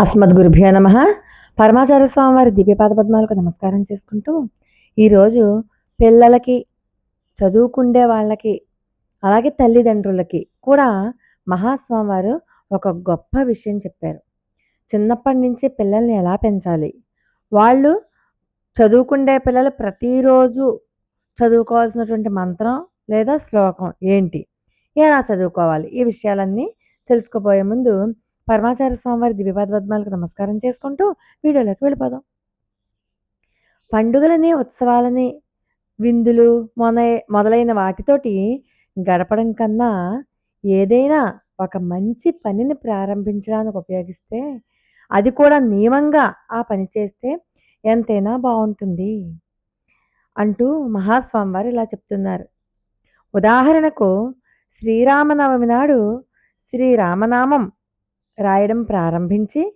అస్మద్గురుభ్యో నమ. పరమాచార్య స్వామి వారి దివ్యపాద పద్మాలకు నమస్కారం చేసుకుంటూ ఈరోజు పిల్లలకి చదువుకుండే వాళ్ళకి అలాగే తల్లిదండ్రులకి కూడా మహాస్వామి వారు ఒక గొప్ప విషయం చెప్పారు. చిన్నప్పటి నుంచి పిల్లల్ని ఎలా పెంచాలి? వాళ్ళు చదువుకుండే పిల్లలు ప్రతిరోజు చదువుకోవాల్సినటువంటి మంత్రం లేదా శ్లోకం ఏంటి? ఎలా చదువుకోవాలి? ఈ విషయాలన్నీ తెలుసుకోబోయే ముందు పరమాచార్య స్వామివారి దివ్యపాద పద్మాలకు నమస్కారం చేసుకుంటూ వీడియోలోకి వెళ్ళిపోదాం. పండుగలని ఉత్సవాలని విందులు మొన మొదలైన వాటితోటి గడపడం కన్నా ఏదైనా ఒక మంచి పనిని ప్రారంభించడానికి ఉపయోగిస్తే అది కూడా నియమంగా ఆ పని చేస్తే ఎంతైనా బాగుంటుంది అంటూ మహాస్వామి వారు ఇలా చెప్తున్నారు. ఉదాహరణకు శ్రీరామనవమి నాడు శ్రీరామనామం రాయడం ప్రారంభించి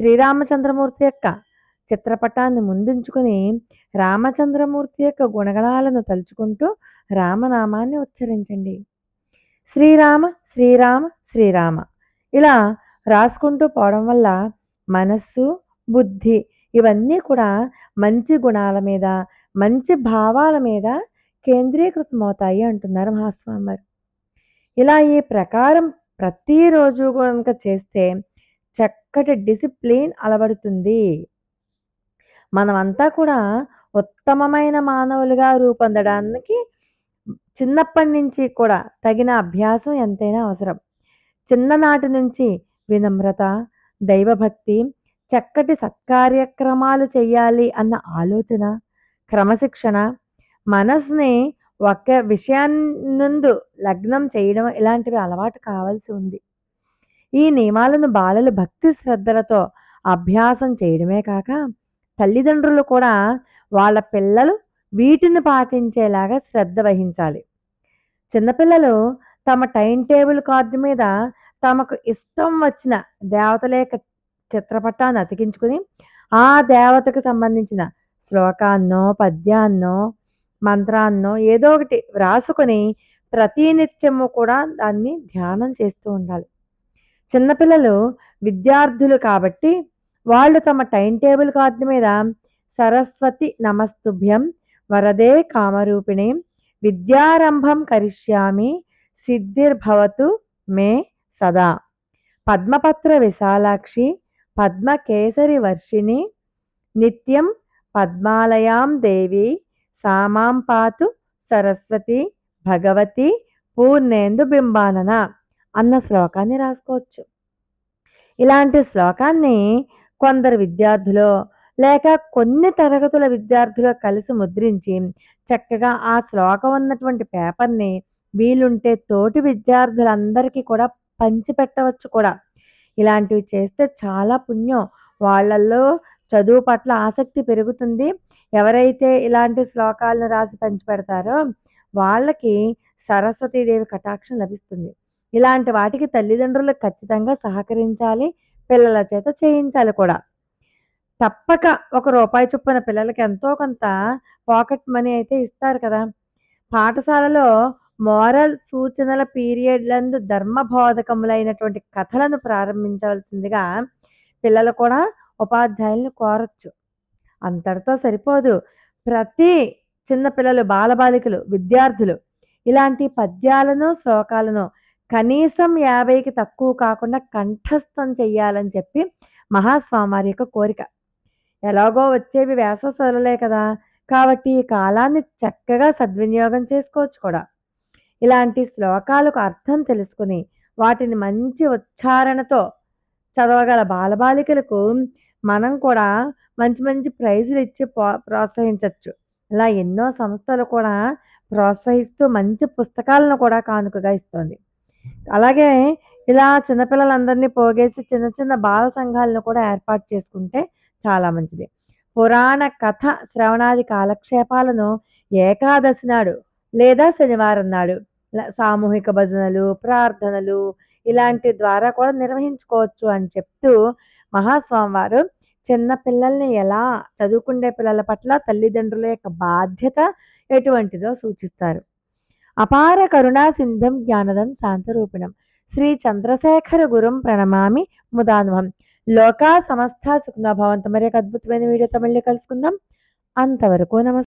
శ్రీరామచంద్రమూర్తి యొక్క చిత్రపటాన్ని ముందుంచుకొని రామచంద్రమూర్తి యొక్క గుణగణాలను తలుచుకుంటూ రామనామాన్ని ఉచ్చరించండి. శ్రీరామ శ్రీరామ శ్రీరామ. ఇలా రాసుకుంటూ పోవడం వల్ల మనస్సు బుద్ధి ఇవన్నీ కూడా మంచి గుణాల మీద మంచి భావాల మీద కేంద్రీకృతమవుతాయి అంటున్నారు మహాస్వామి ఇలా ఈ ప్రకారం ప్రతిరోజు కనుక చేస్తే చక్కటి డిసిప్లిన్ అలవడుతుంది. మనమంతా కూడా ఉత్తమమైన మానవులుగా రూపొందడానికి చిన్నప్పటి నుంచి కూడా తగిన అభ్యాసం ఎంతైనా అవసరం. చిన్ననాటి నుంచి వినమ్రత దైవభక్తి చక్కటి సత్కార్యక్రమాలు చేయాలి అన్న ఆలోచన క్రమశిక్షణ మనసుని ఒక విషయాన్నందు లగ్నం చేయడం ఇలాంటివి అలవాటు కావాల్సి ఉంది. ఈ నియమాలను బాలలు భక్తి శ్రద్ధలతో అభ్యాసం చేయడమే కాక తల్లిదండ్రులు కూడా వాళ్ళ పిల్లలు వీటిని పాటించేలాగా శ్రద్ధ వహించాలి. చిన్నపిల్లలు తమ టైం టేబుల్ కార్డు మీద తమకు ఇష్టం వచ్చిన దేవతల యొక్క చిత్రపటాన్ని అతికించుకుని ఆ దేవతకు సంబంధించిన శ్లోకాన్నో పద్యాన్నో మంత్రాన్నో ఏదో ఒకటి వ్రాసుకొని ప్రతినిత్యము కూడా దాన్ని ధ్యానం చేస్తూ ఉండాలి. చిన్నపిల్లలు విద్యార్థులు కాబట్టి వాళ్ళు తమ టైం టేబుల్ కార్డు మీద సరస్వతి నమస్తుభ్యం వరదే కామరూపిణి విద్యారంభం కరిష్యామి సిద్ధిర్భవతు మే సదా. పద్మపత్ర విశాలాక్షి పద్మకేసరి వర్షిణి నిత్యం పద్మాలయాం దేవి సామాం పాతు సరస్వతి భగవతి పూర్ణేందు బింబానన అన్న శ్లోకాన్ని రాసుకోవచ్చు. ఇలాంటి శ్లోకాన్ని కొందరు విద్యార్థులు లేక కొన్ని తరగతుల విద్యార్థులు కలిసి ముద్రించి చక్కగా ఆ శ్లోకం ఉన్నటువంటి పేపర్ని వీలుంటే తోటి విద్యార్థులందరికీ కూడా పంచిపెట్టవచ్చు కూడా. ఇలాంటివి చేస్తే చాలా పుణ్యం. వాళ్ళల్లో చదువు పట్ల ఆసక్తి పెరుగుతుంది. ఎవరైతే ఇలాంటి శ్లోకాలను రాసి పంచిపెడతారో వాళ్ళకి సరస్వతీదేవి కటాక్షం లభిస్తుంది. ఇలాంటి వాటికి తల్లిదండ్రులు ఖచ్చితంగా సహకరించాలి పిల్లల చేత చేయించాలి కూడా. తప్పక ఒక రూపాయి చొప్పున పిల్లలకి ఎంతో కొంత పాకెట్ మనీ అయితే ఇస్తారు కదా. పాఠశాలలో మోరల్ సూచనల పీరియడ్లందు ధర్మ బోధకములైనటువంటి కథలను ప్రారంభించవలసిందిగా పిల్లలు కూడా ఉపాధ్యాయుల్ని కోరచ్చు. అంతటితో సరిపోదు. ప్రతి చిన్న పిల్లలు బాలబాలికలు విద్యార్థులు ఇలాంటి పద్యాలను శ్లోకాలను కనీసం యాభైకి తక్కువ కాకుండా కంఠస్థం చెయ్యాలని చెప్పి మహాస్వామి యొక్క కోరిక. ఎలాగో వచ్చేవి వేసవ సెలవులే కదా! కాబట్టి ఈ కాలాన్ని చక్కగా సద్వినియోగం చేసుకోవచ్చు కూడా. ఇలాంటి శ్లోకాలకు అర్థం తెలుసుకుని వాటిని మంచి ఉచ్చారణతో చదవగల బాలబాలికలకు మనం కూడా మంచి మంచి ప్రైజులు ఇచ్చి ప్రోత్సహించవచ్చు ఇలా ఎన్నో సంస్థలు కూడా ప్రోత్సహిస్తూ మంచి పుస్తకాలను కూడా కానుకగా ఇస్తుంది. అలాగే ఇలా చిన్నపిల్లలందరినీ పోగేసి చిన్న చిన్న బాల సంఘాలను కూడా ఏర్పాటు చేసుకుంటే చాలా మంచిది. పురాణ కథ శ్రవణాది కాలక్షేపాలను ఏకాదశి నాడు లేదా శనివారం నాడు సామూహిక భజనలు ప్రార్థనలు ఇలాంటి ద్వారా కూడా నిర్వహించుకోవచ్చు అని చెప్తూ మహాస్వామి వారు చిన్న పిల్లల్ని ఎలా చదువుకుండే పిల్లల పట్ల తల్లిదండ్రుల యొక్క బాధ్యత ఎటువంటిదో సూచిస్తారు. అపార కరుణా సింధం జ్ఞానదం శాంతరూపిణం. శ్రీ చంద్రశేఖర గురుం ప్రణమామి ముదాన్వం. లోకా సమస్త సుఖనా భవంతు. మరి ఒక అద్భుతమైన వీడియోతో మళ్ళీ కలుసుకుందాం. అంతవరకు నమస్తే